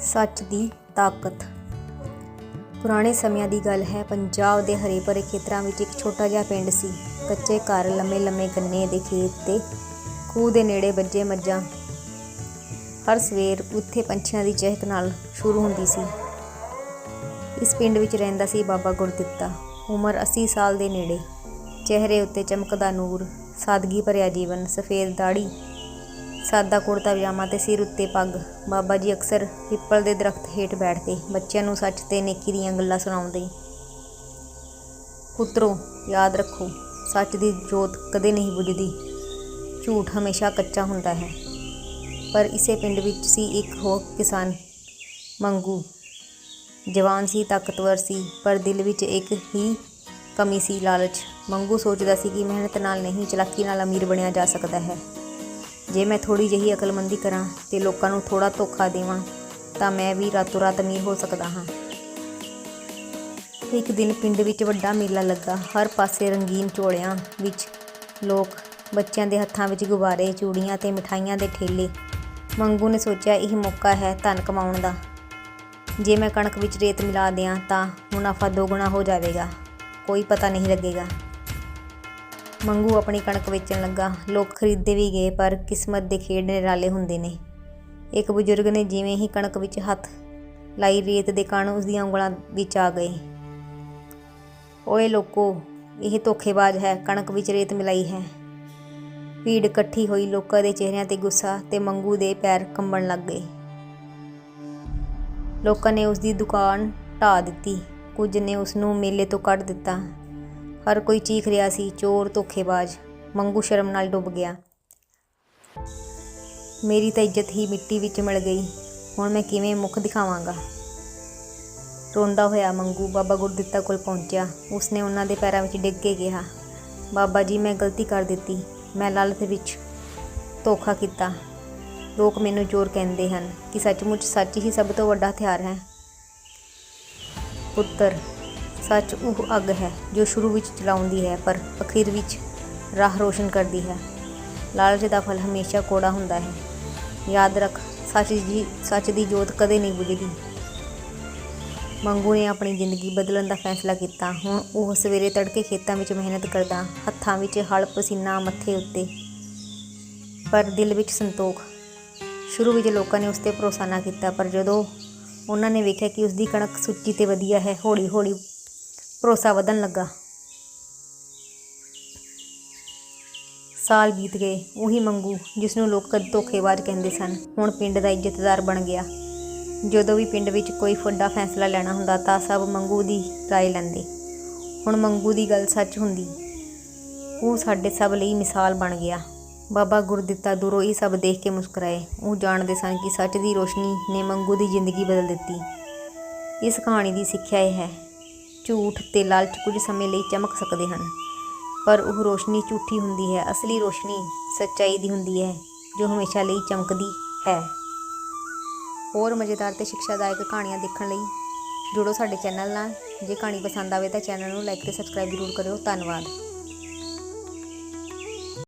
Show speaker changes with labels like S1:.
S1: ਸੱਚ ਦੀ ਤਾਕਤ। ਪੁਰਾਣੇ ਸਮਿਆਂ ਦੀ ਗੱਲ ਹੈ, ਪੰਜਾਬ ਦੇ ਹਰੇ ਭਰੇ ਖੇਤਰਾਂ ਵਿੱਚ ਇੱਕ ਛੋਟਾ ਜਿਹਾ ਪਿੰਡ ਸੀ। ਕੱਚੇ ਘਰ ਲੰਮੇ ਲੰਮੇ ਗੰਨੇ ਦੇ ਖੇਤ ਤੇ ਖੂਹ ਦੇ ਨੇੜੇ ਬੱਜੇ ਮੱਝਾਂ। ਹਰ ਸਵੇਰ ਉੱਥੇ ਪੰਛੀਆਂ ਦੀ ਚਹਿਕ ਨਾਲ ਸ਼ੁਰੂ ਹੁੰਦੀ ਸੀ। ਇਸ ਪਿੰਡ ਵਿੱਚ ਰਹਿੰਦਾ ਸੀ ਬਾਬਾ ਗੁਰਦਿੱਤਾ। ਉਮਰ 80 ਸਾਲ ਦੇ ਨੇੜੇ। ਚਿਹਰੇ ਉੱਤੇ ਚਮਕਦਾ ਨੂਰ, ਸਾਦਗੀ ਭਰਿਆ ਜੀਵਨ, ਸਫੇਦ ਦਾੜੀ ਸਾਦਾ ਕੁੜਤਾ ਪਜਾਮਾ ਤੇ ਸਿਰ ਉੱਤੇ ਪੱਗ। ਬਾਬਾ ਜੀ ਅਕਸਰ ਪਿੱਪਲ ਦੇ ਦਰਖਤ ਹੇਠ ਬੈਠਦੇ, ਬੱਚਿਆਂ ਨੂੰ ਸੱਚ ਤੇ ਨੇਕੀ ਦੀਆਂ ਗੱਲਾਂ ਸੁਣਾਉਂਦੇ। ਪੁੱਤਰੋ, ਯਾਦ ਰੱਖੋ, ਸੱਚ ਦੀ ਜੋਤ ਕਦੇ ਨਹੀਂ ਬੁਝਦੀ। ਝੂਠ ਹਮੇਸ਼ਾ ਕੱਚਾ ਹੁੰਦਾ ਹੈ। ਪਰ ਇਸੇ ਪਿੰਡ ਵਿੱਚ ਸੀ ਇੱਕ ਹੋਰ ਕਿਸਾਨ, ਮੰਗੂ। ਜਵਾਨ ਸੀ, ਤਾਕਤਵਰ ਸੀ, ਪਰ ਦਿਲ ਵਿੱਚ ਇੱਕ ਹੀ ਕਮੀ ਸੀ, ਲਾਲਚ। ਮੰਗੂ ਸੋਚਦਾ ਸੀ ਕਿ ਮਿਹਨਤ ਨਾਲ ਨਹੀਂ, ਚਲਾਕੀ ਨਾਲ ਅਮੀਰ ਬਣਿਆ ਜਾ ਸਕਦਾ ਹੈ। ਜੇ ਮੈਂ ਥੋੜੀ ਜਿਹੀ ਅਕਲਮੰਦੀ ਕਰਾਂ ਤੇ ਲੋਕਾਂ ਨੂੰ ਥੋੜਾ ਧੋਖਾ ਦੇਵਾਂ, ਤਾਂ ਮੈਂ ਵੀ ਰਾਤੋਂ ਰਾਤ ਅਮੀਰ ਹੋ ਸਕਦਾ ਹਾਂ। ਇੱਕ ਦਿਨ ਪਿੰਡ ਵਿੱਚ ਵੱਡਾ ਮੇਲਾ ਲੱਗਾ। ਹਰ ਪਾਸੇ ਰੰਗੀਨ ਝੋਲਿਆਂ ਵਿੱਚ ਲੋਕ ਬੱਚਿਆਂ ਦੇ ਹੱਥਾਂ ਵਿੱਚ ਗੁਬਾਰੇ, ਚੂੜੀਆਂ ਤੇ ਮਿਠਾਈਆਂ ਦੇ ਠੇਲੇ। ਮੰਗੂ ਨੇ ਸੋਚਿਆ, ਇਹ ਮੌਕਾ ਹੈ ਧਨ ਕਮਾਉਣ ਦਾ। ਜੇ ਮੈਂ ਕਣਕ ਵਿੱਚ ਰੇਤ ਮਿਲਾ ਦਿਆਂ, ਤਾਂ ਮੁਨਾਫਾ ਦੋਗੁਣਾ ਹੋ ਜਾਵੇਗਾ। ਕੋਈ ਪਤਾ ਨਹੀਂ ਲੱਗੇਗਾ। ਮੰਗੂ ਆਪਣੀ ਕਣਕ ਵੇਚਣ ਲੱਗਾ। ਲੋਕ ਖਰੀਦਦੇ ਵੀ ਗਏ, ਪਰ ਕਿਸਮਤ ਦੇ ਖੇਡ ਨਿਰਾਲੇ ਹੁੰਦੇ ਨੇ। ਇੱਕ ਬਜ਼ੁਰਗ ਨੇ ਜਿਵੇਂ ਹੀ ਕਣਕ ਵਿੱਚ ਹੱਥ ਲਾਈ, ਰੇਤ ਦੇ ਕਣ ਉਸ ਦੀਆਂ ਉਂਗਲਾਂ ਵਿੱਚ ਆ ਗਏ। ਓਏ ਲੋਕੋ, ਇਹ ਧੋਖੇਬਾਜ਼ ਹੈ, ਕਣਕ ਵਿੱਚ ਰੇਤ ਮਿਲਾਈ ਹੈ। ਭੀੜ ਇਕੱਠੀ ਹੋਈ, ਲੋਕਾਂ ਦੇ ਚਿਹਰਿਆਂ ਤੇ ਗੁੱਸਾ ਤੇ ਮੰਗੂ ਦੇ ਪੈਰ ਕੰਬਣ ਲੱਗ ਗਏ। ਲੋਕਾਂ ਨੇ ਉਸ ਦੀ ਦੁਕਾਨ ਢਾ ਦਿੱਤੀ। ਕੁਝ ਨੇ ਉਸ ਨੂੰ ਮੇਲੇ ਤੋਂ ਕੱਢ ਦਿੱਤਾ। ਹਰ ਕੋਈ ਚੀਖ ਰਿਹਾ ਸੀ, ਚੋਰ, ਧੋਖੇਬਾਜ਼, ਮੰਗੂ ਸ਼ਰਮ ਨਾਲ ਡੁੱਬ ਗਿਆ। ਮੇਰੀ ਤਾਂ ਇੱਜ਼ਤ ਹੀ ਮਿੱਟੀ ਵਿੱਚ ਮਿਲ ਗਈ। ਹੁਣ ਮੈਂ ਕਿਵੇਂ ਮੁਖ ਦਿਖਾਵਾਂਗਾ? ਰੋਂਦਾ ਹੋਇਆ ਮੰਗੂ ਬਾਬਾ ਗੁਰਦਿੱਤਾ ਕੋਲ ਪਹੁੰਚਿਆ। ਉਸਨੇ ਉਹਨਾਂ ਦੇ ਪੈਰਾਂ ਵਿੱਚ ਡਿੱਗ ਕੇ ਕਿਹਾ, ਬਾਬਾ ਜੀ, ਮੈਂ ਗਲਤੀ ਕਰ ਦਿੱਤੀ। ਮੈਂ ਲਾਲਚ ਵਿੱਚ ਧੋਖਾ ਕੀਤਾ। ਲੋਕ ਮੈਨੂੰ ਚੋਰ ਕਹਿੰਦੇ ਹਨ ਕਿ ਸੱਚਮੁੱਚ ਸੱਚ ਹੀ ਸਭ ਤੋਂ ਵੱਡਾ ਹਥਿਆਰ ਹੈ। ਪੁੱਤਰ ਸੱਚ ਉਹ ਅੱਗ ਹੈ ਜੋ ਸ਼ੁਰੂ ਵਿੱਚ ਚਲਾਉਂਦੀ ਹੈ, ਪਰ ਅਖੀਰ ਵਿੱਚ ਰਾਹ ਰੋਸ਼ਨ ਕਰਦੀ ਹੈ। ਲਾਲਚ ਦਾ ਫਲ ਹਮੇਸ਼ਾ ਕੋੜਾ ਹੁੰਦਾ ਹੈ। ਯਾਦ ਰੱਖ, ਸੱਚ ਦੀ ਸੱਚ ਦੀ ਜੋਤ ਕਦੇ ਨਹੀਂ ਬੁਝਦੀ ਮੰਗੂ ਨੇ ਆਪਣੀ ਜ਼ਿੰਦਗੀ ਬਦਲਣ ਦਾ ਫੈਸਲਾ ਕੀਤਾ। ਹੁਣ ਉਹ ਸਵੇਰੇ ਤੜਕੇ ਖੇਤਾਂ ਵਿੱਚ ਮਿਹਨਤ ਕਰਦਾ, ਹੱਥਾਂ ਵਿੱਚ ਹਲ ਪਸੀਨਾ ਮੱਥੇ ਉੱਤੇ। ਪਰ ਦਿਲ ਵਿੱਚ ਸੰਤੋਖ। ਸ਼ੁਰੂ ਵਿੱਚ ਲੋਕਾਂ ਨੇ ਉਸ ਤੇ ਭਰੋਸਾ ਨਾ ਕੀਤਾ, ਪਰ ਜਦੋਂ ਉਹਨਾਂ ਨੇ ਵੇਖਿਆ ਕਿ ਉਸ ਦੀ ਕਣਕ ਸੁੱਚੀ ਤੇ ਵਧੀਆ ਹੈ ਹੌਲੀ ਹੌਲੀ ਭਰੋਸਾ ਵਧਣ ਲੱਗਾ ਸਾਲ ਬੀਤ ਗਏ ਉਹੀ ਮੰਗੂ ਜਿਸ ਨੂੰ ਲੋਕ ਕਦ ਧੋਖੇਬਾਜ਼ ਕਹਿੰਦੇ ਸਨ ਹੁਣ ਪਿੰਡ ਦਾ ਇੱਜ਼ਤਦਾਰ ਬਣ ਗਿਆ ਜਦੋਂ ਵੀ ਪਿੰਡ ਵਿੱਚ ਕੋਈ ਵੱਡਾ ਫੈਸਲਾ ਲੈਣਾ ਹੁੰਦਾ ਤਾਂ ਸਭ ਮੰਗੂ ਦੀ رائے ਲੈਂਦੇ ਹੁਣ ਮੰਗੂ ਦੀ ਗੱਲ ਸੱਚ ਹੁੰਦੀ ਉਹ ਸਾਡੇ ਸਭ ਲਈ ਮਿਸਾਲ ਬਣ ਗਿਆ ਬਾਬਾ ਗੁਰਦਿੱਤਾ ਦੂਰੋਂ ਇਹ ਸਭ ਦੇਖ ਕੇ ਮੁਸਕਰਾਏ ਉਹ ਜਾਣਦੇ ਸਨ ਕਿ ਸੱਚ ਦੀ ਰੋਸ਼ਨੀ ਨੇ ਮੰਗੂ ਦੀ ਜ਼ਿੰਦਗੀ ਬਦਲ ਦਿੱਤੀ ਇਸ ਕਹਾਣੀ ਦੀ ਸਿੱਖਿਆ ਇਹ ਹੈ ਝੂਠ ਤੇ ਲਾਲਚ ਕੁਝ ਸਮੇਂ ਲਈ ਚਮਕ ਸਕਦੇ ਹਨ। ਪਰ ਉਹ ਰੋਸ਼ਨੀ ਝੂਠੀ ਹੁੰਦੀ ਹੈ, ਅਸਲੀ ਰੋਸ਼ਨੀ ਸੱਚਾਈ ਦੀ ਹੁੰਦੀ ਹੈ, ਜੋ ਹਮੇਸ਼ਾ ਲਈ ਚਮਕਦੀ ਹੈ। ਹੋਰ ਮਜ਼ੇਦਾਰ ਤੇ ਸਿੱਖਿਆਦਾਇਕ ਕਹਾਣੀਆਂ ਦੇਖਣ ਲਈ ਜੁੜੋ ਸਾਡੇ ਚੈਨਲ ਨਾਲ। ਜੇ ਕਹਾਣੀ ਪਸੰਦ ਆਵੇ ਤਾਂ ਚੈਨਲ ਨੂੰ ਲਾਈਕ ਤੇ ਸਬਸਕ੍ਰਾਈਬ ਜ਼ਰੂਰ ਕਰਿਓ। ਧੰਨਵਾਦ।